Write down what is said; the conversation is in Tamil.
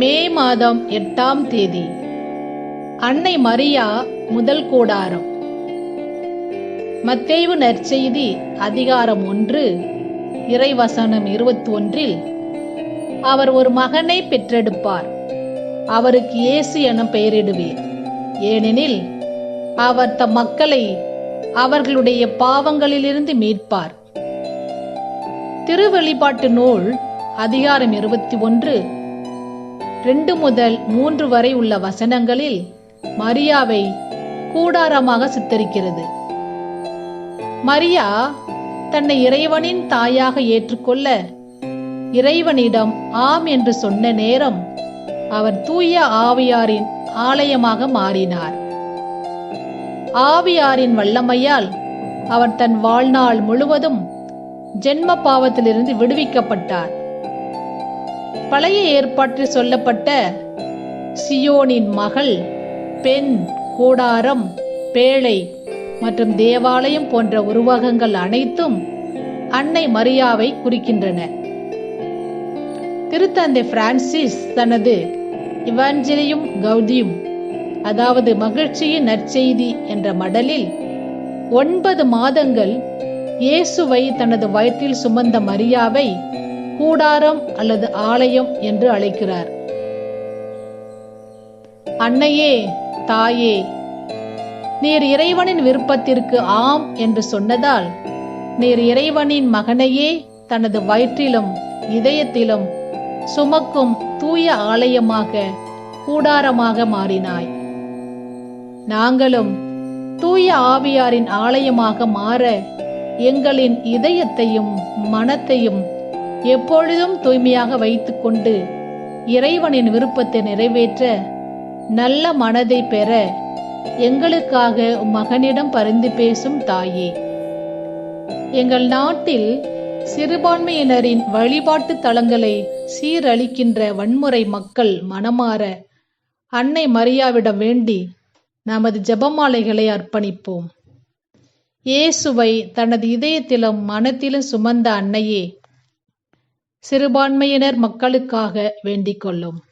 மே மாதம் எட்டாம் தேதி. அன்னை மரியா முதல் கூடாரம். மத்தேவு நற்செய்தி அதிகாரம் ஒன்று இறைவசனம் இருபத்தி ஒன்றில் அவர் ஒரு மகனை பெற்றெடுப்பார். அவருக்கு இயேசு என பெயரிடுவீர் ஏனெனில் அவர் தம் மக்களை அவர்களுடைய பாவங்களிலிருந்து மீட்பார். திருவெளிப்பாட்டு நூல் அதிகாரம் இருபத்தி ஒன்று ரெண்டு முதல் மூன்று வரை உள்ள வசனங்களில் மரியாவை கூடாரமாக சித்தரிக்கிறது. மரியா தன்னை இறைவனின் தாயாக ஏற்றுக்கொள்ள இறைவனிடம் ஆம் என்று சொன்ன நேரம் அவர் தூய ஆவியாரின் ஆலயமாக மாறினார். ஆவியாரின் வல்லமையால் அவர் தன் வாழ்நாள் முழுவதும் ஜென்ம பாவத்திலிருந்து விடுவிக்கப்பட்டார் பழைய ஏற்பாட்டில் சொல்லப்பட்ட சியோனின் மகள் பெண் கூடாரம் பேழை மற்றும் தேவாலயம் போன்ற உருவகங்கள் அனைத்தும் அன்னை மரியாவை குறிக்கின்றன. திருத்தந்தை பிரான்சிஸ் தனது இவாஞ்சலியும் கௌதியும் அதாவது மகிழ்ச்சியின் நற்செய்தி என்ற மடலில் ஒன்பது மாதங்கள் இயேசுவை தனது வயிற்றில் சுமந்த மரியாவை கூடாரம் அல்லது ஆலயம் என்று அழைக்கிறார். அன்னையே தாயே நீர் இறைவனின் விருப்பத்திற்கு ஆம் என்று சொன்னதால் நீர் இறைவனின் மகனையே தனது வயிற்றிலும் இதயத்திலும் சுமக்கும் தூய ஆலயமாக கூடாரமாக மாறினாய். நாங்களும் தூய ஆவியாரின் ஆலயமாக மாற எங்களின் இதயத்தையும் மனத்தையும் எப்பொழுதும் தூய்மையாக வைத்துக்கொண்டு இறைவனின் விருப்பத்தை நிறைவேற்ற நல்ல மனதை பெற எங்களுக்காக மகனிடம் பரிந்து பேசும் தாயே. எங்கள் நாட்டில் சிறுபான்மையினரின் வழிபாட்டு தலங்களை சீரழிக்கின்ற வன்முறை மக்கள் மனமாற அன்னை மரியாவிடம் வேண்டி நமது ஜெபமாலைகளை அர்ப்பணிப்போம். இயேசுவை தனது இதயத்திலும் மனத்திலும் சுமந்த அன்னையே சிறுபான்மையினர் மக்களுக்காக வேண்டிக் கொள்ளும்.